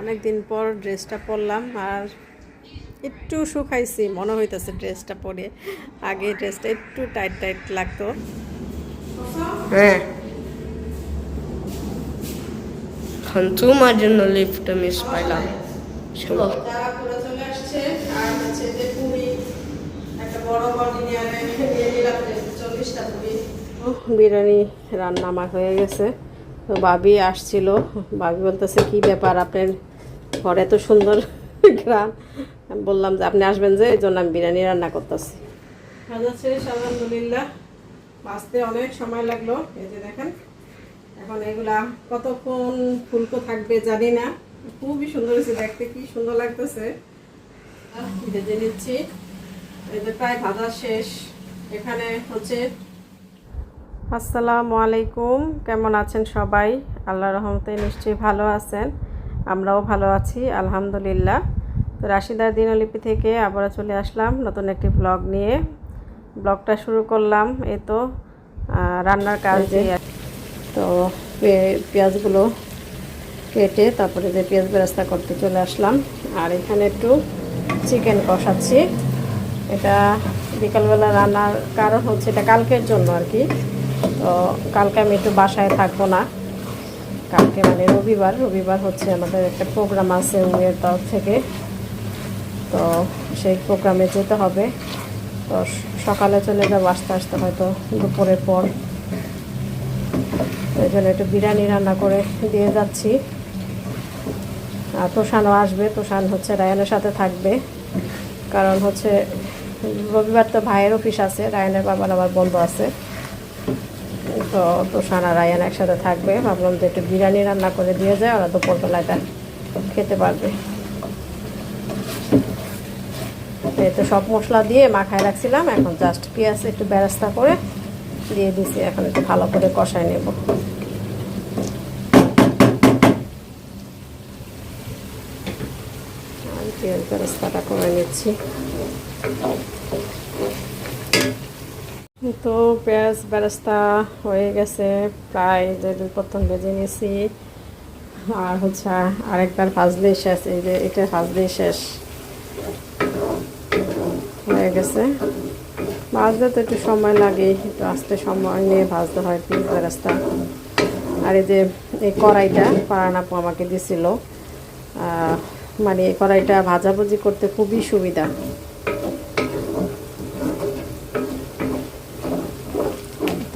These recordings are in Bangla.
অনেক দিন পর ড্রেসটা পরলাম আর একটু শুকাইছি মনে হইতেছে ড্রেসটা পরে। আগে ড্রেসটা একটু টাইট টাইট লাগতো। হ্যাঁ তোমার জন্য লিফটটা মিস পাইলাম। বিরিয়ানি রান্না আমার হয়ে গেছে। তো বাবি আসছিল। বাবি বলতেছে কি ব্যাপার আপনার ঘরে এত সুন্দর গ্রাম বললাম যে আপনি আসবেন যে এই জন্য আমি বিরিয়ানি রান্না করতেছি। ভাজা শেষ আলহামদুলিল্লাহ। বাঁচতে অনেক সময় লাগল এই যে দেখেন। এখন এগুলা কতক্ষণ ফুলকো থাকবে জানি না। খুবই সুন্দর হয়েছে দেখতে কি সুন্দর লাগতেছে। ভেজে নিচ্ছি। এই যে প্রায় ভাজা শেষ। এখানে হচ্ছে আসসালামু আলাইকুম কেমন আছেন সবাই? আল্লাহ রহমতে নিশ্চয়ই ভালো আছেন। আমরাও ভালো আছি আলহামদুলিল্লাহ। তো রাশিদার দিনলিপি থেকে আবারও চলে আসলাম নতুন একটি ব্লগ নিয়ে। ব্লগটা শুরু করলাম এই তো রান্নার কাজ দিয়ে। তো পেঁয়াজগুলো কেটে তারপরে যে পেঁয়াজ বেরাস্তা করতে চলে আসলাম। আর এখানে একটু চিকেন কষাচ্ছি। এটা বিকালবেলা রান্নার কারণ হচ্ছে এটা কালকের জন্য আর কি। তো কালকে আমি একটু বাসায় থাকব না। কালকে মানে রবিবার রবিবার হচ্ছে আমাদের একটা প্রোগ্রাম আছে উইয়ের তরফ থেকে। তো সেই প্রোগ্রামে যেতে হবে। তো সকালে চলে যাব আস্তে আস্তে হয়তো দুপুরের পর। ওই জন্য একটু বিরিয়ানি রান্না করে দিয়ে যাচ্ছি। আর তোষানও আসবে। তোষান হচ্ছে রায়ানের সাথে থাকবে। কারণ হচ্ছে রবিবার তো ভাইয়ের অফিস আছে, রায়ানের বাবার আবার বন্ধ আছে। তো তোষান আর রায়ান একসাথে থাকবে। ভাবলাম যে একটু বিরিয়ানি রান্না করে দিয়ে যায়, ওরা দুপুরবেলাটা খেতে পারবে। এই তো সব মশলা দিয়ে মাখায় রাখছিলাম, এখন জাস্ট পেঁয়াজ একটু বেরাস্তা করে দিয়ে দিছি, এখন একটু ভালো করে কষায় নেব। পেঁয়াজ বেরাস্তাটা করে নিচ্ছি। তো পেঁয়াজ বেরাস্তা হয়ে গেছে, প্রায় যে দুই প্রথম ভেজে নিয়েছি। আর হচ্ছে আরেকবার ভাজলেই শেষ, এই যে এটা ভাজলেই শেষ। হয়ে গেছে। ভাজতে তো একটু সময় লাগে, একটু আস্তে সময় নিয়ে ভাজতে হয় পেঁয়াজ বেরাস্তা। আর এই যে এই কড়াইটা পারান আপু আমাকে দিছিল। মানে এই কড়াইটা ভাজাভুজি করতে খুবই সুবিধা।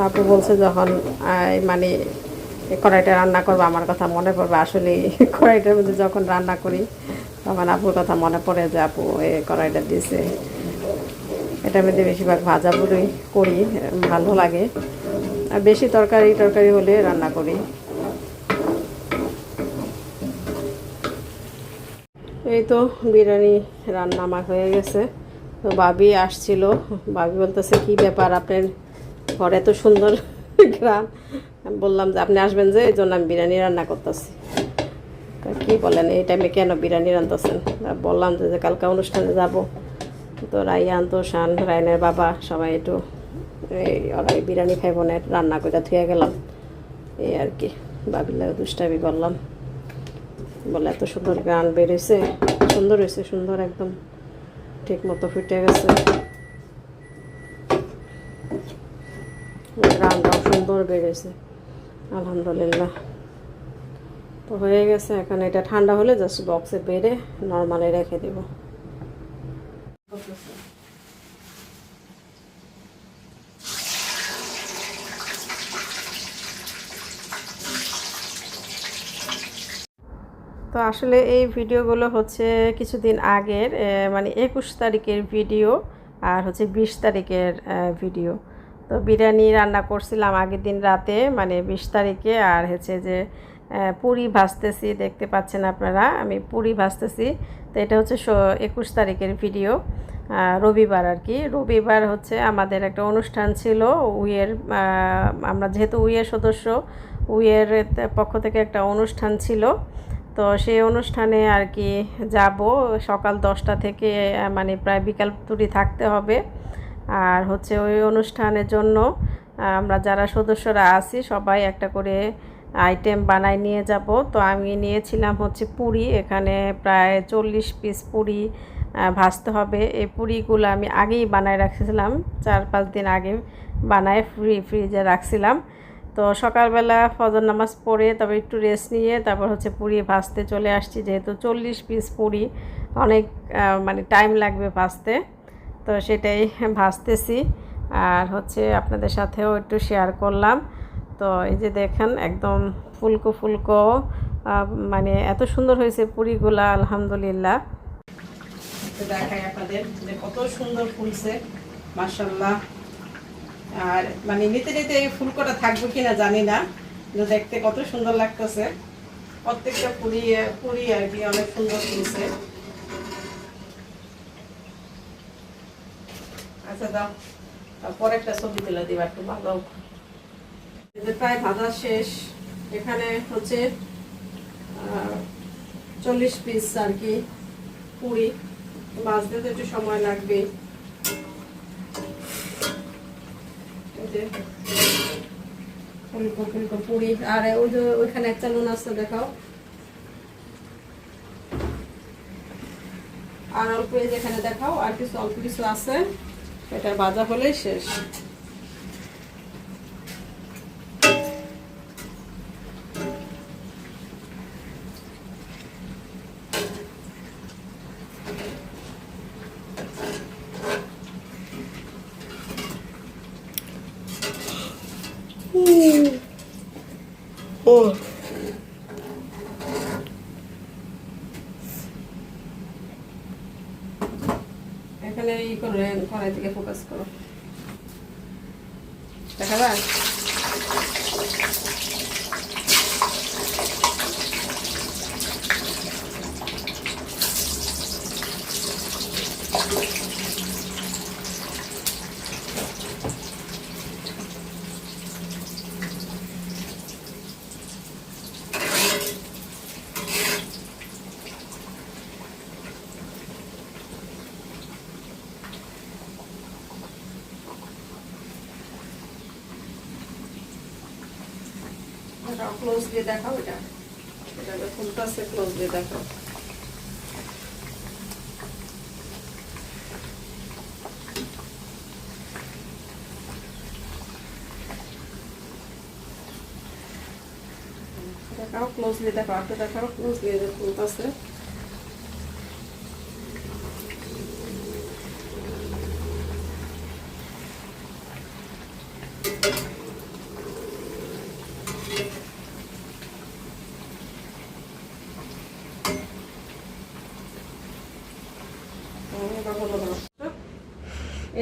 তারপর বলছে যখন মানে কড়াইটা রান্না করব, আমার কথা মনে পড়বে। আসলে কড়াইটার মধ্যে যখন রান্না করি, তখন আপুর কথা মনে পড়ে যে আপু এই কড়াইটা দিছে এটার মধ্যে বেশিরভাগ ভাজা পুরি করি, ভালো লাগে। আর বেশি তরকারি টরকারি হলে রান্না করি। এই তো বিরিয়ানি রান্না আমার হয়ে গেছে। তো বাবি আসছিল। বাবি বলতেছে, কি ব্যাপার আপনার ঘরে এত সুন্দর গ্রাম। বললাম যে, আপনি আসবেন যে এই জন্য আমি বিরিয়ানি রান্না করতেছি। কি বলেন, এই টাইমে কেন বিরিয়ানি রান্নতেছেন তা বললাম যে কালকে অনুষ্ঠানে যাব। তো রাইয়ান তো শান রায়নের বাবা সবাই একটু এই ওরা বিরিয়ানি খাইব না রান্না করে থুয়ে গেলাম। এই আর কি বাবিলা দুষ্টাবি করলাম। বলে, এত সুন্দর গান বেরিয়েছে সুন্দর হয়েছে সুন্দর একদম। ঠিক মতো ফুটে গেছে। সুন্দর বেরিয়েছে আলহামদুলিল্লাহ। তো হয়ে গেছে, এখন এটা ঠান্ডা হলে জাস্ট বক্সে বেড়ে নর্মালে রেখে দেব। তো আসলে এই ভিডিওগুলো হচ্ছে কিছুদিন আগের মানে একুশ তারিখের ভিডিও আর হচ্ছে বিশ তারিখের ভিডিও। তো বিরিয়ানি রান্না করছিলাম আগের দিন রাতে মানে বিশ তারিখে। আর হচ্ছে যে পুরি ভাজতেছি, দেখতে পাচ্ছেন আপনারা, আমি পুরি ভাজতেছি। তো এটা হচ্ছে একুশ তারিখের ভিডিও রবিবার আর কি। রবিবার হচ্ছে আমাদের একটা অনুষ্ঠান ছিল, উইয়ের আমরা যেহেতু উইয়ের সদস্য, উইয়ের পক্ষ থেকে একটা অনুষ্ঠান ছিল। তো সেই অনুষ্ঠানে আর কি যাব, সকাল দশটা থেকে মানে প্রায় বিকাল দুটি থাকতে হবে। আর হচ্ছে ওই অনুষ্ঠানের জন্য আমরা যারা সদস্যরা আছি, সবাই একটা করে আইটেম বানাই নিয়ে যাব। তো আমি নিয়েছিলাম হচ্ছে পুরি, এখানে প্রায় চল্লিশ পিস পুরি ভাজতে হবে। এই পুরিগুলো আমি আগেই বানায় রাখছিলাম, চার পাঁচ দিন আগে বানায় ফ্রি, ফ্রিজে রাখছিলাম। তো সকালবেলা ফজর নামাজ পড়ে, তবে একটু রেস্ট নিয়ে তারপর হচ্ছে পুরি ভাজতে চলে আসছি। যেহেতু চল্লিশ পিস পুরি, অনেক মানে টাইম লাগবে ভাজতে। তো সেটাই ভাজতেছি আর হচ্ছে আপনাদের সাথেও একটু শেয়ার করলাম। তো এই যে দেখেন একদম ফুলকো ফুলকো মানে এত সুন্দর হয়েছে পুরিগুলা, আলহামদুলিল্লাহ। দেখাই আপনাদের যে কত সুন্দর ফুলছে মার্শাল্লাহ আর মানে নিতে নিতে এই ফুলকোটা থাকবে কিনা জানি না দেখতে কত সুন্দর লাগতেছে। প্রত্যেকটা পুরি পুরি আর কি অনেক সুন্দর ফুলছে। আচ্ছা দাও তারপর একটা ছবি তুলে দিবা একটু, ভালো প্রায় ভাজা শেষ, এখানে হচ্ছে চল্লিশ পিস আর কি পুরি। ভাজতে তো একটু সময় লাগবে। আর ওই যে ওইখানে একটা নুন আছে, দেখাও। আর অল্প এই যেখানে দেখাও, আর কিছু, অল্প কিছু আছে। এটা ভাজা হলেই শেষ। করে দিকে ফোকাস করো। দেখা যায় দেখাও ক্লোজ দিয়ে দেখাও এটা। এটা ফুলটা আছে ক্লোজ দিয়ে দেখাও। দেখাও ক্লোজলি দেখাও আপনি দেখাও ক্লোজলি ফুলটা আছে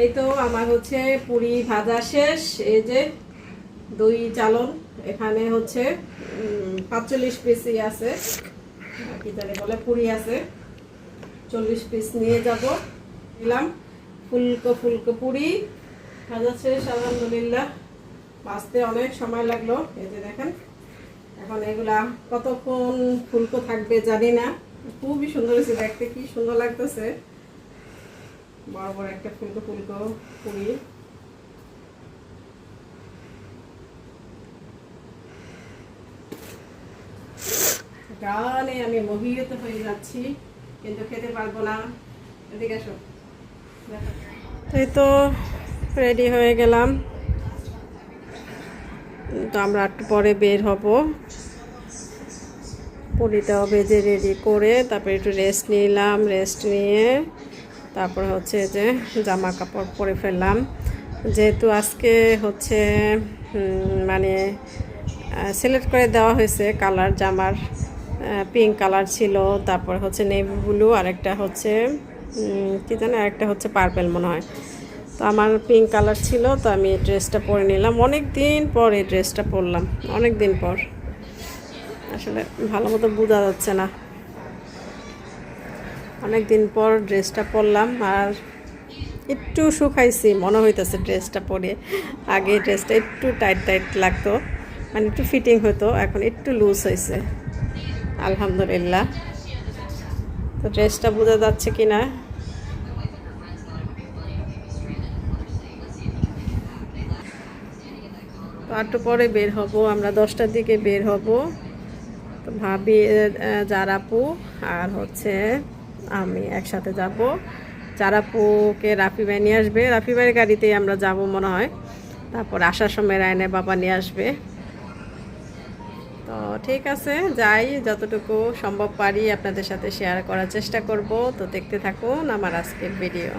এই তো আমার হচ্ছে পুরি ভাজা শেষ, এই যে দই চালন, এখানে হচ্ছে পাঁচচল্লিশ পিসই আছে। কি জানি বলে, পুরি আছে। চল্লিশ পিস নিয়ে যাব দিলাম ফুলকো ফুলকো পুরি, ভাজা শেষ, আলহামদুলিল্লাহ। বাঁচতে অনেক সময় লাগল, এই যে দেখেন। এখন এগুলা কতক্ষণ ফুলকো থাকবে জানি না। খুবই সুন্দর হয়েছে দেখতে, কি সুন্দর লাগতেছে। বড় বড় একটা ফুলকো ফুলকো পুরি গানে আমি মোহিত হয়ে যাচ্ছি, কিন্তু খেতে পারব না। এদিকে আসো। এই তো রেডি হয়ে গেলাম। তো আমরা একটু পরে বের হব। পুরিটাও ভেজে রেডি করে তারপরে একটু রেস্ট নিলাম রেস্ট নিয়ে তারপর হচ্ছে যে জামা কাপড় পরে ফেললাম। যেহেতু আজকে হচ্ছে মানে সিলেক্ট করে দেওয়া হয়েছে কালার, জামার পিঙ্ক কালার ছিল, তারপর হচ্ছে নেভি ব্লু আরেকটা হচ্ছে কি জানো আরেকটা হচ্ছে পার্পেল মনে হয়। তো আমার পিঙ্ক কালার ছিল, তো আমি এই ড্রেসটা পরে নিলাম। অনেক দিন পর এই ড্রেসটা পরলাম অনেক দিন পর। আসলে ভালো মতো বোঝা যাচ্ছে না। অনেক দিন পর ড্রেসটা পরলাম আর একটু শুকাইছি, মনে হইতেছে ড্রেসটা পরে। আগে ড্রেসটা একটু টাইট টাইট লাগতো মানে একটু ফিটিং হতো, এখন একটু লুজ হয়েছে আলহামদুলিল্লাহ। তো ড্রেসটা বোঝা যাচ্ছে কি না একটু পরে বের হব, আমরা দশটার দিকে বের হব। তো ভাবি জারাপু আর হচ্ছে আমি একসাথে যাব। জারাপুকে রাফি ভাই নিয়ে আসবে। রাফি ভাইয়ের গাড়িতেই আমরা যাব মনে হয়। তারপর আসার সময় রায়নে বাবা নিয়ে আসবে। তো ঠিক আছে, যাই, যতটুকু সম্ভব পারি আপনাদের সাথে শেয়ার করার চেষ্টা করব। তো দেখতে থাকুন আমার আজকের ভিডিও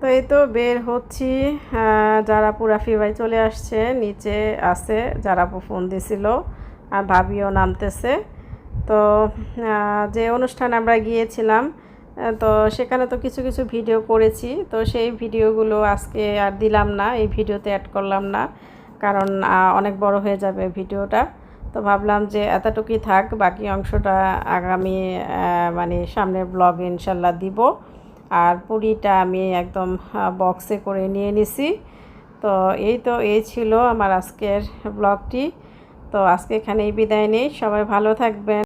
তো এই তো বের হচ্ছি। জারাপু রাফি ভাই চলে আসছে, নিচে আছে জারাপু ফোন দিছিল, আর ভাবিও নামতেছে। তো যে অনুষ্ঠানে আমরা গিয়েছিলাম তো সেখানে তো কিছু কিছু ভিডিও করেছি। তো সেই ভিডিওগুলো আজকে আর দিলাম না, এই ভিডিওতে অ্যাড করলাম না, কারণ অনেক বড় হয়ে যাবে ভিডিওটা। তো ভাবলাম যে এতটুকুই থাক, বাকি অংশটা আগামী মানে সামনের ব্লগ ইনশাল্লাহ দিব। আর পুরিটা আমি একদম বক্সে করে নিয়ে নিছি। তো এই তো, এই ছিল আমার আজকের ব্লগটি তো আজকে এখানেই বিদায় নেই, সবাই ভালো থাকবেন।